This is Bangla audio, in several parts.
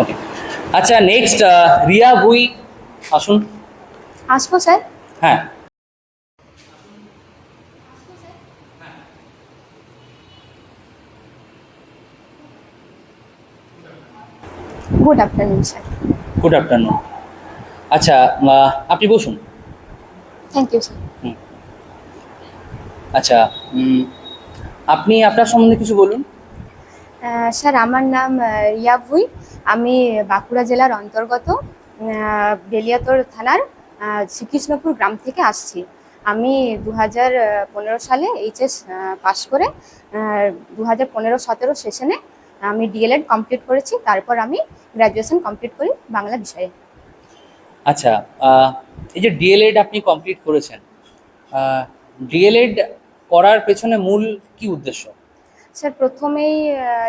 ওকে আচ্ছা নেক্সট রিয়া ভুই আসুন। আসব স্যার? হ্যাঁ। Good afternoon sir good afternoon আচ্ছা আপনি বসুন। থ্যাংক ইউ স্যার আচ্ছা আপনি আপনার সম্বন্ধে কিছু বলুন। স্যার, আমার নাম রিয়া ভুই। আমি বাঁকুড়া জেলার অন্তর্গত বেলিয়াতর থানার শ্রীকৃষ্ণপুর গ্রাম থেকে আসছি। আমি দু হাজার পনেরো সালে এইচএস পাশ করে দু হাজার পনেরো সতেরো সেশনে আমি ডিএলএড কমপ্লিট করেছি। তারপর আমি গ্র্যাজুয়েশন কমপ্লিট করি বাংলা বিষয়ে। আচ্ছা এই যে ডিএলএড আপনি কমপ্লিট করেছেন ডিএলএড করার পেছনে মূল কি উদ্দেশ্য? স্যার প্রথমেই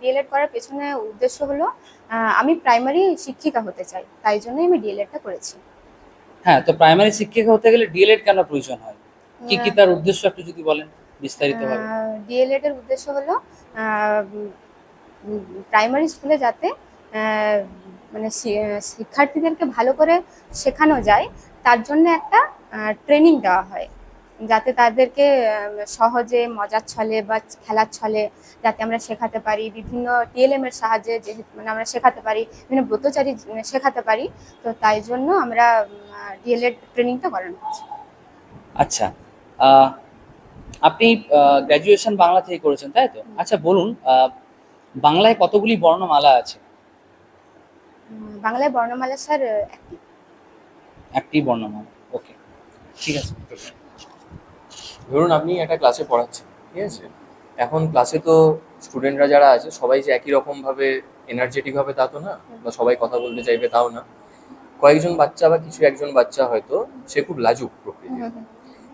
ডিএলএড করার পেছনে উদ্দেশ্য হলো আমি প্রাইমারি শিক্ষিকা হতে চাই তাই জন্যই আমি ডিএলএডটা করেছি। হ্যাঁ তো প্রাইমারি শিক্ষিকা হতে গেলে ডিএলএড কেন প্রয়োজন হয়? কি কি তার উদ্দেশ্য একটু যদি বলেন বিস্তারিতভাবে? ডিএলএড এর উদ্দেশ্য হলো প্রাইমারি স্কুলে যাতে মানে শিক্ষার্থীদেরকে ভালো করে শেখানো যায় তার জন্য একটা ট্রেনিং দেওয়া হয়। যাতে তাদেরকে সহজে মজার ছলে বা খেলার ছলে যাতে আমরা শেখাতে পারি বিভিন্ন টিএলএম এর সাহায্যে যে মানে আমরা শেখাতে পারি বিভিন্ন ব্রতচারী শেখাতে পারি। তো তাই জন্য আমরা ডিএলএড ট্রেনিংটা করানো হচ্ছে। আচ্ছা আপনি গ্র্যাজুয়েশন বাংলা থেকে করেছেন তাই তো? আচ্ছা বলুন বাংলায় কতগুলি বর্ণমালা আছে? বাংলায় বর্ণমালা স্যার একটি। একটি বর্ণমালা ওকে ঠিক আছে। ধরুন আপনি একটা ক্লাসে পড়াচ্ছেন ঠিক আছে? এখন ক্লাসে তো স্টুডেন্টরা যারা আছে সবাই যে একই রকম ভাবে এনার্জেটিক হবে তা তো না বা সবাই কথা বলতে চাইবে তাও না। কয়েকজন বাচ্চা বা কিছু একজন বাচ্চা হয়তো সে খুব লাজুক প্রকৃতি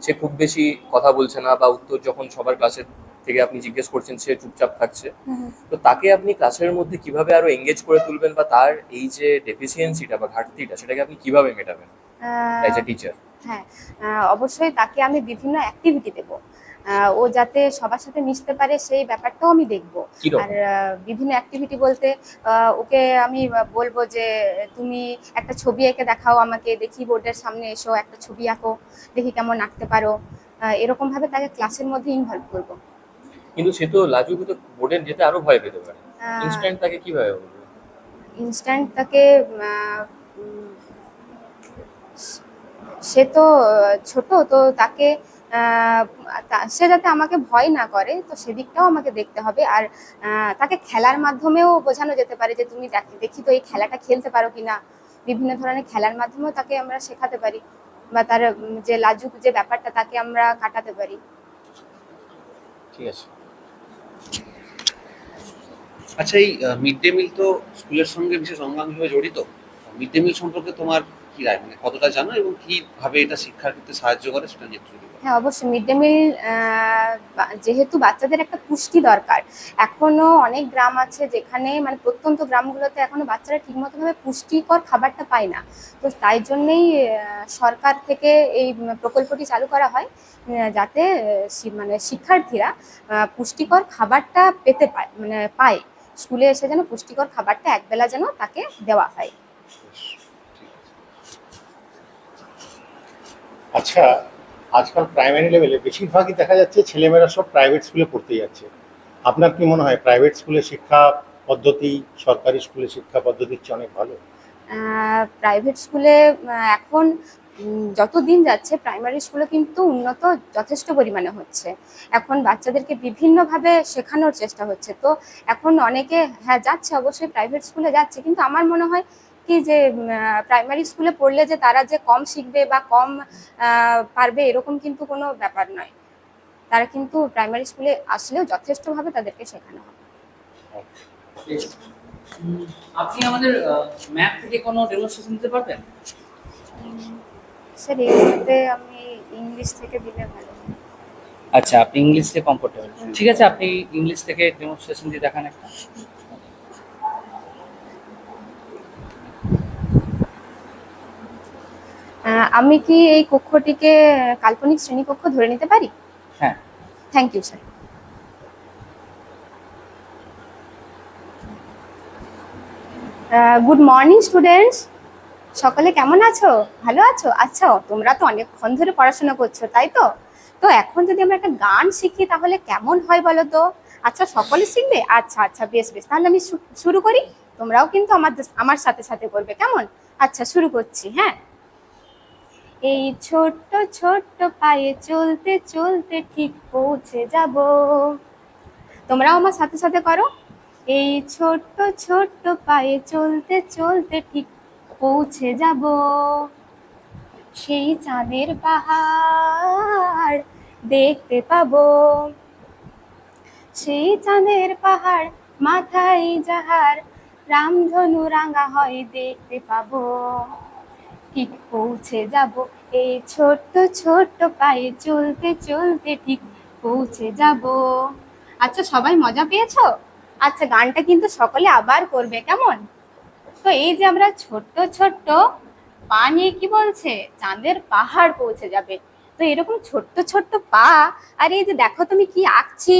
সে খুব বেশি কথা বলছে না বা উত্তর যখন সবার ক্লাসের থেকে আপনি জিজ্ঞেস করছেন সে চুপচাপ থাকছে। তো তাকে আপনি ক্লাসের মধ্যে কীভাবে আরও এঙ্গেজ করে তুলবেন বা তার এই যে ডেফিসিয়েন্সিটা বা ঘাটতিটা সেটাকে আপনি কীভাবে মেটাবেন? অ্যাজ এ টিচার হ্যাঁ অবশ্যই তাকে আমি বিভিন্ন অ্যাক্টিভিটি দেব। ও যাতে সবার সাথে মিশতে পারে সেই ব্যাপারটাও আমি দেখব। আর বিভিন্ন অ্যাক্টিভিটি বলতে ওকে আমি বলব যে তুমি একটা ছবি এঁকে দেখাও আমাকে দেখি বোর্ডের সামনে এসো একটা ছবি আঁকো দেখি কেমন আঁকতে পারো। এরকম ভাবে তাকে ক্লাসের মধ্যে ইনভলভ করব। কিন্তু সে তো লাজুক তো বোর্ডে যেতে আরও ভয় পেতে পারে। ইনস্ট্যান্ট তাকে কীভাবে বলব? ইনস্ট্যান্ট তাকে সে তো, ছোট, তো তাকে সে যাতে আমাকে ভয় না করে, তো সেদিকটাও আমাকে দেখতে হবে। আর তাকে খেলার মাধ্যমেও বোঝানো যেতে পারে যে তুমি দেখ- তো এই খেলাটা খেলতে পারো কিনা। বিভিন্ন ধরনের খেলার মাধ্যমেও তাকে আমরা শেখাতে পারি, বা তার যে লাজুক যে ব্যাপারটা তাকে আমরা কাটাতে পারি। ঠিক আছে। আচ্ছা এই মিড ডে মিল তো স্কুলের সঙ্গে বিশেষ অঙ্গাঙ্গিভাবে জড়িত। মিড ডে মিল সম্পর্কে তোমার কি রায়? মানে কতটা জানো এবং কীভাবে এটা শিক্ষার ক্ষেত্রে সাহায্য করে সেটা নিয়ে হ্যাঁ অবশ্যই। মিড ডে মিল যেহেতু বাচ্চাদের একটা পুষ্টি দরকার, এখনও অনেক গ্রাম আছে যেখানে মানে প্রত্যন্ত গ্রামগুলোতে এখনও বাচ্চারা ঠিকমতো ভাবে পুষ্টিকর খাবারটা পায় না। তো তাই জন্যেই সরকার থেকে এই প্রকল্পটি চালু করা হয় যাতে মানে শিক্ষার্থীরা পুষ্টিকর খাবারটা পেতে পায় মানে পায়। স্কুলে এসে যেন পুষ্টিকর খাবারটা একবেলা যেন তাকে দেওয়া হয়। আচ্ছা আজকাল প্রাইমারি লেভেলে বেশিরভাগই দেখা যাচ্ছে ছেলেমেয়েরা সব প্রাইভেট স্কুলে পড়তে যাচ্ছে। আপনার কি মনে হয় প্রাইভেট স্কুলে শিক্ষা পদ্ধতি, সরকারি স্কুলে শিক্ষা পদ্ধতির চেয়ে অনেক ভালো? প্রাইভেট স্কুলে এখন যত দিন যাচ্ছে প্রাইমারি স্কুলে কিন্তু উন্নত যথেষ্ট পরিমাণে হচ্ছে। এখন বাচ্চাদেরকে বিভিন্নভাবে শেখানোর চেষ্টা হচ্ছে। তো এখন অনেকে হ্যাঁ যাচ্ছে অবশ্যই প্রাইভেট স্কুলে যাচ্ছে, কিন্তু আমার মনে হয় কি যে প্রাইমারি স্কুলে পড়লে যে তারা যে কম শিখবে বা কম পারবে এরকম কিন্তু কোনো ব্যাপার নয়। তারা কিন্তু প্রাইমারি স্কুলে আসলেও যথেষ্টভাবে তাদেরকে শেখানো হয় উম, আপনি আমাদের ম্যাথ থেকে কোনো ডেমনস্ট্রেশন দিতে পারবেন? স্যার এই মুহূর্তে আমি ইংলিশ থেকে দিলে ভালো আচ্ছা আপনি ইংলিশ থেকে কমফোর্টেবল ঠিক আছে আপনি ইংলিশ থেকে ডেমনস্ট্রেশন দিয়ে দেখান একটা। আমি কি এই কক্ষটিকে কাল্পনিক শ্রেণীকক্ষ ধরে নিতে পারি? হ্যাঁ। Thank you sir good morning students সকলে কেমন আছো? ভালো আছো? আচ্ছা তোমরা তো অনেকক্ষণ ধরে পড়াশোনা করছ তাই তো? তো এখন যদি আমরা একটা গান শিখি তাহলে কেমন হয় বলো তো? আচ্ছা সকলে শিখবে? আচ্ছা আচ্ছা বেশ বেশ। তাহলে আমি শুরু করি। তোমরাও কিন্তু আমার আমার সাথে সাথে করবে কেমন? আচ্ছা শুরু করছি হ্যাঁ? এই ছোট্ট ছোট্ট পায়ে চলতে চলতে ঠিক পৌঁছে যাব। তোমরাও আমার সাথে সাথে করো। এই ছোট্ট ছোট্ট পায়ে চলতে চলতে ঠিক পৌঁছে যাব। সেই চাঁদের পাহাড় দেখতে পাবো। সেই চাঁদের পাহাড় মাথায় যাহার রামধনু রাঙা হয় দেখতে পাবো। ঠিক পৌঁছে যাব। এই ছোট্ট ছোট্ট পায়ে চলতে চলতে ঠিক পৌঁছে যাব। আচ্ছা সবাই মজা পেয়েছ? আচ্ছা গানটা কিন্তু সকলে আবার করবে, কেমন? তো এই যে আমরা ছোট্ট ছোট্ট পা নিয়ে কি বলছে? চাঁদের পাহাড় পৌঁছে যাবে। তো এরকম ছোট্ট ছোট্ট পা, আর এই যে দেখো তুমি কি আঁকছি।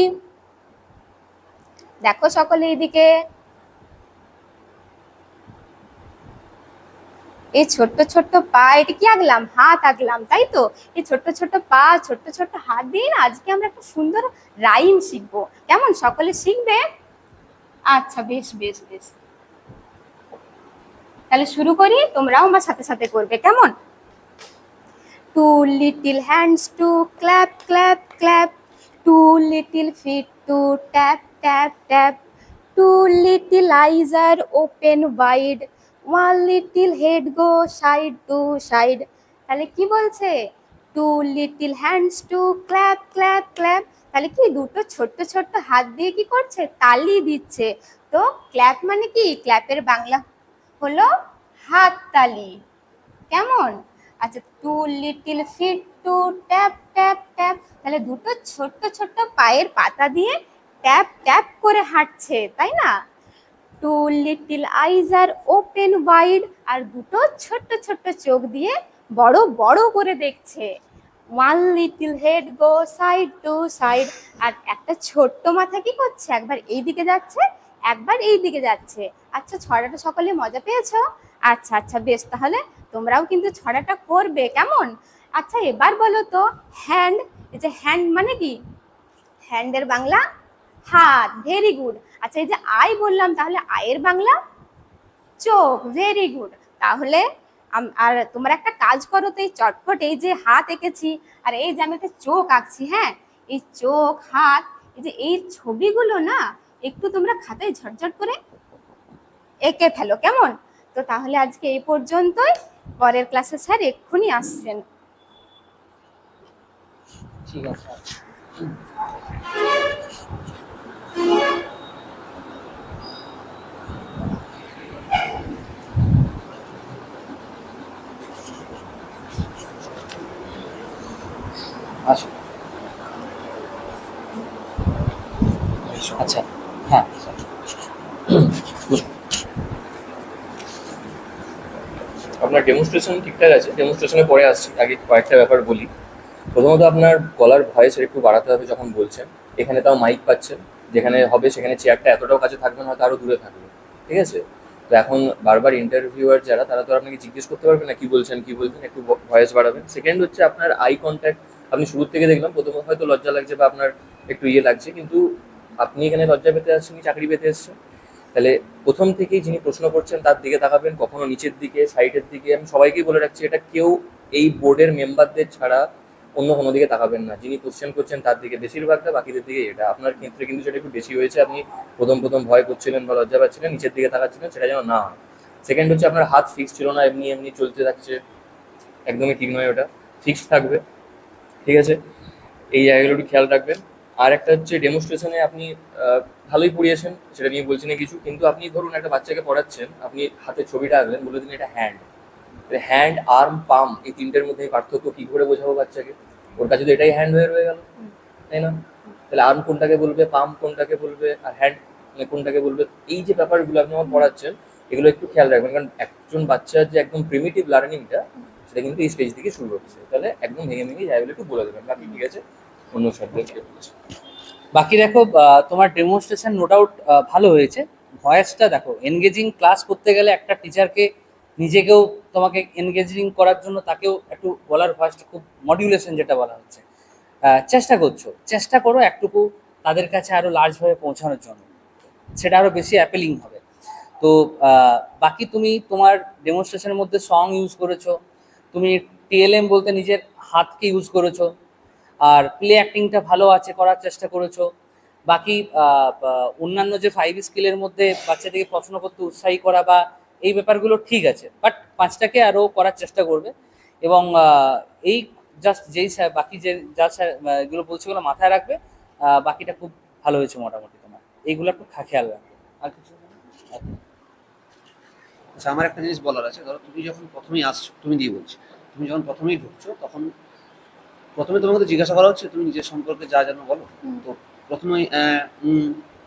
দেখো সকলে এইদিকে এই ছোট্ট ছোট্ট পা, এটা কি আঁকলাম? হাত আঁকলাম, তাই তো? এই ছোট্ট ছোট্ট পা, ছোট্ট ছোট্ট হাত দিয়ে না আজকে আমরা একটা সুন্দর রাইম শিখব। কেমন? সকলে শিখবে? আচ্ছা বেশ বেশ বেশ। তাহলে শুরু করি, তোমরাও আমার সাথে সাথে করবে, কেমন? Two little hands to clap clap clap two little feet to tap tap tap two little eyes are open wide one little head go side to side তাহলে কি বলছে? Two little hands to clap clap clap তাহলে কি দুটো ছোট্ট ছোট্ট হাত দিয়ে কি করছে? তালি দিচ্ছে। তো ক্ল্যাপ মানে কি? ক্ল্যাপের বাংলা হলো হাত তালি। কেমন? আচ্ছা two little feet to tap tap tap তাহলে দুটো ছোট্ট ছোট্ট পায়ের পাতা দিয়ে ট্যাপ ট্যাপ করে হাঁটছে, তাই না? Two little eyes are open wide আর দুটো ছোট্ট ছোট্ট চোখ দিয়ে বড় বড় করে দেখছে। One little head go side to side আর একটা ছোট্ট মাথা কি করছে? একবার এই দিকে যাচ্ছে, একবার এই দিকে যাচ্ছে। আচ্ছা ছড়াটা সকলে মজা পেয়েছ? আচ্ছা আচ্ছা বেশ, তাহলে তোমরাও কিন্তু ছড়াটা করবে, কেমন? আচ্ছা এবার বলো তো হ্যান্ড এই যে হ্যান্ড মানে কি? হ্যান্ডের বাংলা হাত ভেরি গুড আচ্ছা এই যে আই বললাম, তাহলে আয়ের বাংলা? চোখ ভেরি গুড তাহলে আর তোমরা একটা কাজ করো তো এই চটপট, এই যে হাত এঁকেছি, আর এই যে আমি একটা চোখ আঁকছি হ্যাঁ? এই চোখ, হাত, এই যে এই ছবিগুলো না, একটু তোমরা খাতায় ঝটঝট করে এঁকে ফেলো, কেমন? তো তাহলে আজকে এই পর্যন্তই। পরের ক্লাসে স্যার এক্ষুনি আসছেন। ঠিক আছে। আচ্ছা হ্যাঁ আপনার ডেমনস্ট্রেশন ঠিকঠাক আছে? ডেমনস্ট্রেশনে পরে আসছি। আগে কয়েকটা ব্যাপার বলি। প্রথমত আপনার গলার ভয়েস একটু বাড়াতে হবে যখন বলছেন। এখানে তাও মাইক পাচ্ছেন। যেখানে হবে সেখানে চেয়ারটা এতটাও কাছে থাকবে না, হয়তো আরও দূরে থাকবে। ঠিক আছে? তো এখন বারবার ইন্টারভিউয়ার যারা, তারা তো আপনাকে জিজ্ঞেস করতে পারবে না, কি বলছেন কি বলছেন, একটু ভয়েস বাড়াবেন। সেকেন্ড হচ্ছে আপনার আই কন্ট্যাক্ট আপনি শুরুর থেকে দেখলাম প্রথমত হয়তো লজ্জা লাগছে বা আপনার একটু ইয়ে লাগছে, কিন্তু আপনি এখানে লজ্জা পেতে আসছেন চাকরি পেতে এসছেন? তাহলে প্রথম থেকেই যিনি প্রশ্ন করছেন, তার দিকে তাকাবেন, কখনো নিচের দিকে সাইডের দিকে। আমি সবাইকেই বলে রাখছি, এটা কেউ এই বোর্ডের মেম্বারদের ছাড়া অন্য কোনো দিকে তাকাবেন না। যিনি কোশ্চেন করছেন তার দিকে বেশিরভাগটা বাকিদের দিকে এটা। আপনার ক্ষেত্রে কিন্তু সেটা একটু বেশি হয়েছে। আপনি প্রথম প্রথম ভয় করছিলেন বা লজ্জা পাচ্ছিলেন, নিচের দিকে তাকাচ্ছিলেন, সেটা যেন না সেকেন্ড হচ্ছে আপনার হাত ফিক্স ছিল না, এমনি এমনি চলতে থাকছে। একদমই ঠিক নয় ওটা। ফিক্সড থাকবে। ঠিক আছে? এই জায়গাগুলো একটু খেয়াল রাখবেন। আর একটা হচ্ছে ডেমনস্ট্রেশনে আপনি ভালোই পড়িয়েছেন, সেটা নিয়ে বলছি না কিছু। কিন্তু আপনি ধরুন একটা বাচ্চাকে পড়াচ্ছেন, আপনি হাতে ছবিটা আঁকলেন, বলে দিন এটা হ্যান্ড হ্যান্ড আর্ম পাম এই তিনটের মধ্যে পার্থক্য কী করে বোঝাবো বাচ্চাকে? ওর কাছে তো এটাই হ্যান্ড হয়ে রয়ে গেল, তাই না? তাহলে আর্ম কোনটাকে বলবে পাম্প কোনটাকে বলবে, আর হ্যান্ড মানে কোনটাকে বলবে, এই যে ব্যাপারগুলো আপনি আমার পড়াচ্ছেন, এগুলো একটু খেয়াল রাখবেন, কারণ একজন বাচ্চার যে একদম প্রিমিটিভ লার্নিংটা সেটা কিন্তু এই স্টেজ থেকে শুরু হচ্ছে। তাহলে একদম ভেঙে ভেঙে যাই বলে একটু বলে দেবেন। বাকি ঠিক আছে, অন্য সাবজেক্টকে বলেছে। বাকি দেখো তোমার ডেমনস্ট্রেশন নো ডাউট ভালো হয়েছে। ভয়েসটা দেখো এনগেজিং ক্লাস করতে গেলে একটা টিচারকে নিজেকেও তোমাকে এনগেজিং করার জন্য তাকেও একটু বলার ভয়েসটা খুব মডিউলেশন যেটা বলা হচ্ছে। চেষ্টা করছ। চেষ্টা করো একটুকু তাদের কাছে আরও লার্জভাবে পৌঁছানোর জন্য। সেটা আরও বেশি অ্যাপেলিং হবে। তো বাকি তুমি তোমার ডেমনস্ট্রেশনের মধ্যে সং ইউজ করেছ। তুমি টিএলএম বলতে নিজের হাতকে ইউজ করেছ। আর প্লে অ্যাক্টিংটা ভালো আছে করার চেষ্টা করেছ। বাকি অন্যান্য যে ফাইভ স্কিলের মধ্যে বাচ্চাদেরকে পড়াশোনা করতে উৎসাহী করা বা এই ব্যাপারগুলো ঠিক আছে। বাট পাঁচটাকে আরও করার চেষ্টা করবে এবং এই জাস্ট যেই স্যার বাকি যে যা স্যার এগুলো বলছে ওগুলো মাথায় রাখবে। বাকিটা খুব ভালো হয়েছে মোটামুটি তোমার। এইগুলো একটু খা- খেয়াল রাখবে। আর কিছু আচ্ছা আমার একটা জিনিস বলার আছে। ধরো তুমি যখন প্রথমেই আসছো তুমি দিয়ে বলছি তুমি যখন প্রথমেই ঢুকছো তখন প্রথমে তোমাকে জিজ্ঞাসা করা হচ্ছে তুমি নিজের সম্পর্কে যা জানো বলো। তো প্রথমে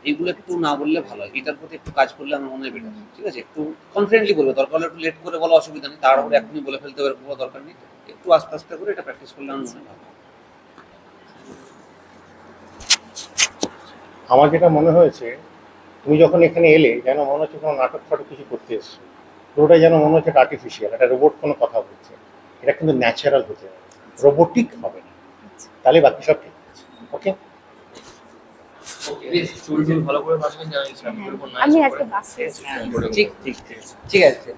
এগুলো একটু না বললে ভালো হয়। এটার প্রতি একটু কাজ করলে আমার মনে হয় বেটার ঠিক আছে? একটু কনফিডেন্টলি বলবে দরকার হলে একটু লেট করে বলা অসুবিধা নেই তাড়াহুড়ো এখনই বলে ফেলতে কোনো দরকার নেই। একটু আস্তে আস্তে করে এটা প্র্যাকটিস করলে আমার মনে হয় ভালো আমার যেটা মনে হয়েছে তুমি যখন এখানে এলে যেন মনে হচ্ছে কোনো নাটক ফাটক কিছু করতে এসছো। পুরোটাই যেন মনে হচ্ছে আর্টিফিশিয়াল একটা রোবট কোনো কথা বলছে। এটা কিন্তু ন্যাচারাল হতে হবে। রোবোটিক হবে না। তাহলে বাকি সব ঠিক আছে। ওকে ভালো করে হ্যাঁ, আমি আজকে ঠিক ঠিক ঠিক ঠিক আছে